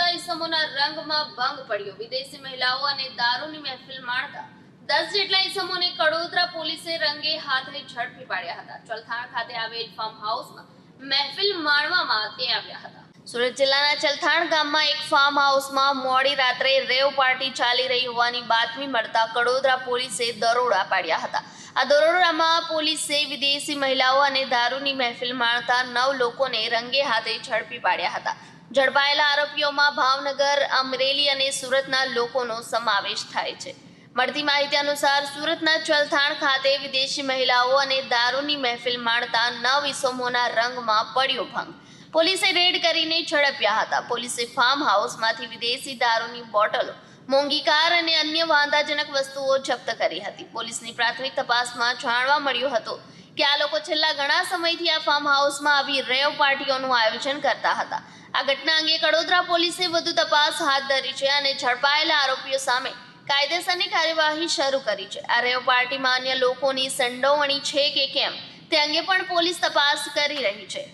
ઈસમોના રંગમાં ભંગ પડ્યો. વિદેશી મહિલાઓ અને દારૂની મહેફિલ માણતા દસ જેટલા ઈસમોને કડોદરા પોલીસે રંગે હાથે ઝડપી પાડ્યા હતા. ચલથાણ ખાતે આવેલ ફાર્મ હાઉસમાં મહેફિલ માણવામાં તે આવ્યા હતા. સુરત જિલ્લાના ચલથાણ ગામમાં એક ફાર્મ હાઉસમાં મોડી રાત્રે રેવ પાર્ટી ચાલી રહી હોવાની બાતમી મળતા કડોદરા પોલીસે દરોડા પાડ્યા હતા. આ દરોડામાં પોલીસે વિદેશી મહિલાઓ અને દારૂની મહેફિલ માણતા નવ લોકોને રંગે હાથે ઝડપી પાડ્યા હતા. ઝડપાયેલા આરોપીઓમાં ભાવનગર, અમરેલી અને સુરતના લોકોનો સમાવેશ થાય છે. મળતી માહિતી અનુસાર સુરતના ચલથાણ ખાતે વિદેશી મહિલાઓ અને દારૂની મહેફિલ માણતા નવ ઇસમોના રંગમાં પડ્યો ભંગ. પોલીસે રેડ કરીને ઝડપ્યા હતા. પોલીસે ફાર્મ હાઉસમાંથી વિદેશી દારૂની બોટલો, મોંઘી કાર અને અન્ય વાંધાજનક વસ્તુઓ જપ્ત કરી હતી. પોલીસની પ્રાથમિક તપાસમાં જાણવા મળ્યું હતું કે આ લોકો છેલ્લા ઘણા સમયથી આ ફાર્મ હાઉસમાં આવી રેવ પાર્ટીઓનું આયોજન કરતા હતા. આ ઘટના અંગે કડોદરા પોલીસે વધુ તપાસ હાથ ધરી છે અને ઝડપાયેલા આરોપીઓ સામે કાયદેસરની કાર્યવાહી શરૂ કરી છે. આ રેવ પાર્ટીમાં અન્ય લોકોની સંડોવણી છે કે કેમ તે અંગે પણ પોલીસ તપાસ કરી રહી છે.